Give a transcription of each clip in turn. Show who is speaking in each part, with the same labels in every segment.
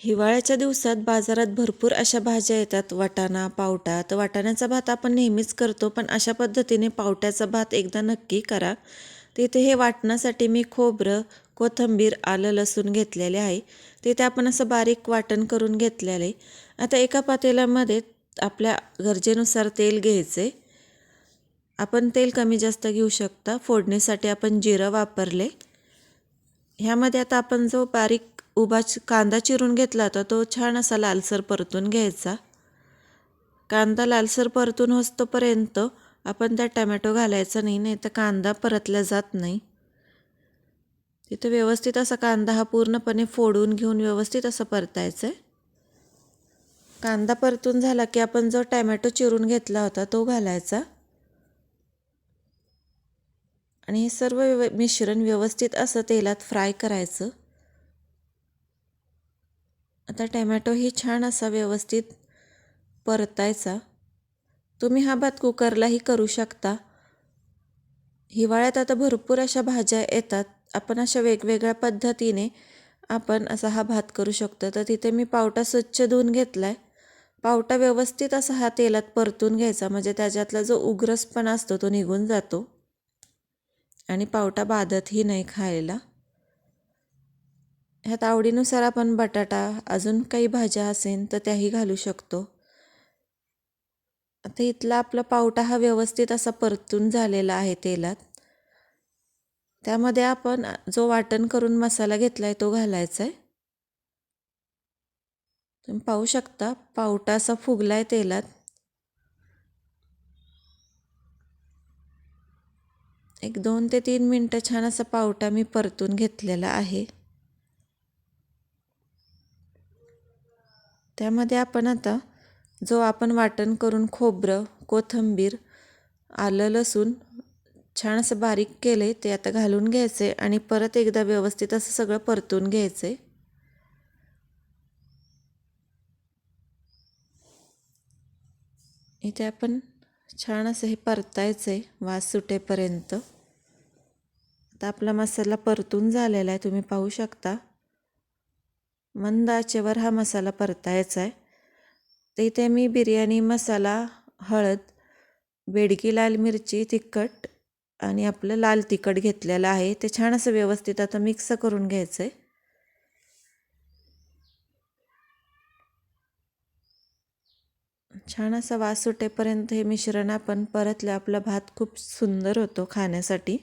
Speaker 1: हिवाळ्याच्या दिवसात बाजारात भरपूर अशा भाज्या येतात. वाटाणा पावटा. तर वाटाण्याचा भात आपण नेहमीच करतो पण अशा पद्धतीने पावट्याचा भात एकदा नक्की करा. तिथे हे वाटण्यासाठी मी खोबरं कोथिंबीर आलं लसूण घेतलेले आहे. तिथे आपण असं बारीक वाटण करून घेतलेलं. आहे आता एका पातेल्यामध्ये आपल्या गरजेनुसार तेल घ्यायचे. आपण तेल कमी जास्त घेऊ शकता. फोडणीसाठी आपण जिरं वापरले. ह्यामध्ये आता आपण जो बारीक उभा कांदा चिरून घेतला होता तो छान असा लालसर परतून घ्यायचा. कांदा लालसर परतून होतोपर्यंत आपण त्यात टमॅटो घालायचा नाही नाही तर कांदा परतला जात नाही. तिथं व्यवस्थित असा कांदा हा पूर्णपणे फोडून घेऊन व्यवस्थित असं परतायचं आहे कांदा परतून झाला की आपण जो टॅमॅटो चिरून घेतला होता तो घालायचा. आणि हे सर्व मिश्रण व्यवस्थित असं तेलात फ्राय करायचं. आता टॅमॅटो ही छान असा व्यवस्थित परतायचा. तुम्ही हा भात कुकरलाही करू शकता. हिवाळ्यात आता भरपूर अशा भाज्या येतात. आपण अशा वेगवेगळ्या पद्धतीने आपण असा हा भात करू शकतो. तर तिथे मी पावटा स्वच्छ धुवून घेतला आहे पावटा व्यवस्थित असा हा तेलात परतून घ्यायचा. म्हणजे त्याच्यातला जो उग्रसपणा असतो तो निघून जातो. आणि पावटा बाधतही नाही खायला. ह्यात आवडीनुसार आपण बटाटा अजून काही भाज्या असेल तर त्याही घालू शकतो. आता इथला आपला पावटा हा व्यवस्थित असा परतून झालेला आहे तेलात. त्यामध्ये आपण जो वाटण करून मसाला घेतला आहे तो घालायचा आहे तुम्ही पाहू शकता पावटा असा फुगला आहे तेलात. एक दोन ते तीन मिनटं छान असा पावटा मी परतून घेतलेला आहे. त्यामध्ये आपण आता जो आपण वाटण करून खोबरं कोथिंबीर आलं लसूण छान असं बारीक केलं आहे ते आता घालून घ्यायचे आणि परत एकदा व्यवस्थित असं सगळं परतून घ्यायचं आहे इथे आपण छान असं हे परतायचं आहे वास सुटेपर्यंत. आता आपला मसाला परतून झालेला आहे तुम्ही पाहू शकता. मंद आचेवर हा मसाला परतायचा आहे. तर इथे मी बिर्याणी मसाला हळद बेडगी लाल मिरची तिखट आणि आपलं लाल तिखट घेतलेलं आहे. ते छान असं व्यवस्थित आता मिक्स करून घ्यायचं आहे छान असा वास सुटेपर्यंत हे मिश्रण आपण परतलं. आपला भात खूप सुंदर होतो खाण्यासाठी.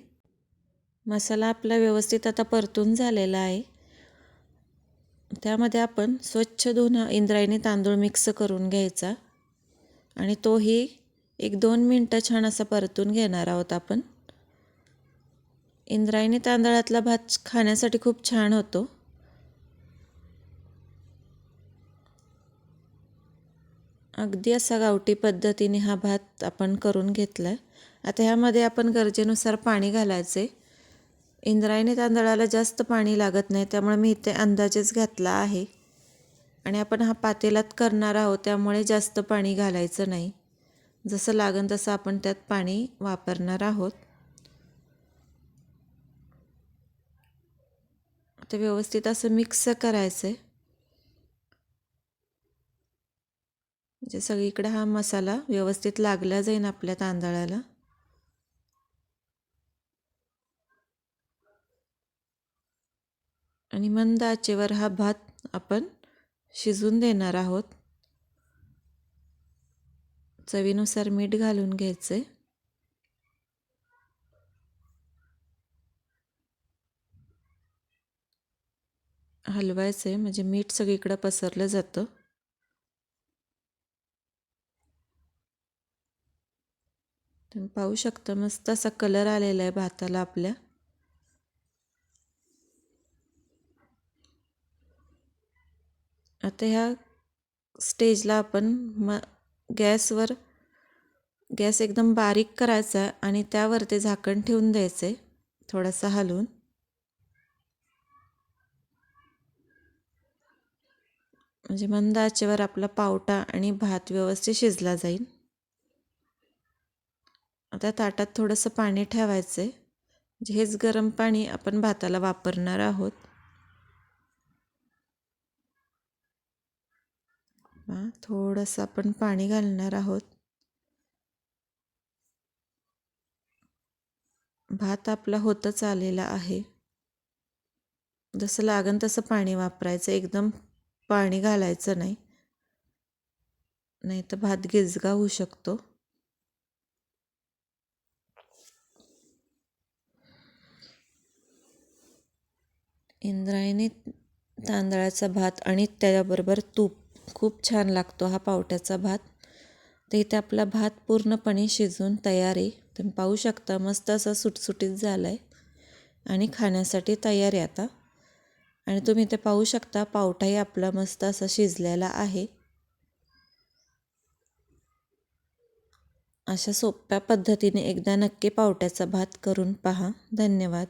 Speaker 1: मसाला आपला व्यवस्थित आता परतून झालेला आहे. त्यामध्ये आपण स्वच्छ धुणं इंद्रायणी तांदूळ मिक्स करून घ्यायचा. आणि तोही एक दोन मिनटं छान असा परतून घेणार आहोत आपण. इंद्रायणी तांदळातला भात खाण्यासाठी खूप छान होतो. अगदी असा गावठी पद्धतीने हा भात आपण करून घेतला आहे आता ह्यामध्ये आपण गरजेनुसार पाणी घालायचे इंद्रायणी तांदळाला जास्त पाणी लागत नाही त्यामुळे मी इथे अंदाजेच घातला आहे. आणि आपण हा पातेलात करणार आहोत त्यामुळे जास्त पाणी घालायचं नाही. जसं लागन तसं आपण त्यात पाणी वापरणार आहोत. ते व्यवस्थित असं मिक्स करायचं आहे म्हणजे सगळीकडे हा मसाला व्यवस्थित लागला जाईल आपल्या तांदळाला. आणि मंद आचेवर हा भात आपण शिजून देणार आहोत. चवीनुसार मीठ घालून घ्यायचे. हलवायचे म्हणजे मीठ सगळीकडं पसरलं जातं. तुम्ही पाहू शकता मस्त असा कलर आलेला आहे भाताला आपल्या. आता ह्या स्टेजला आपण म गॅसवर गॅस एकदम बारीक करायचा आणि त्यावर ते झाकण ठेवून द्यायचं आहे थोडासा हलवून. म्हणजे मंद आचेवर आपला पावटा आणि भात व्यवस्थित शिजला जाईल. आता ताटात थोडंसं पाणी ठेवायचं आहे म्हणजे हेच गरम पाणी आपण भाताला वापरणार आहोत. हां थोडंसं आपण पाणी घालणार आहोत. भात आपला होतच आलेला आहे. जसं लागन तसं पाणी वापरायचं. एकदम पाणी घालायचं नाही. नाही तर भात गिजगा होऊ शकतो. इंद्रायणी तांदळाचा भात आणि त्याच्याबरोबर तूप. खूप छान लागतो हा पावट्याचा भात. तर इथे आपला भात पूर्णपणे शिजून तयार आहे. तुम्ही पाहू शकता मस्त असा सुटसुटीत झाला आहे आणि खाण्यासाठी तयार आहे आता. आणि तुम्ही इथे पाहू शकता पावटाही आपला मस्त असा शिजलेला आहे. अशा सोप्या पद्धतीने एकदा नक्की पावट्याचा भात करून पहा. धन्यवाद.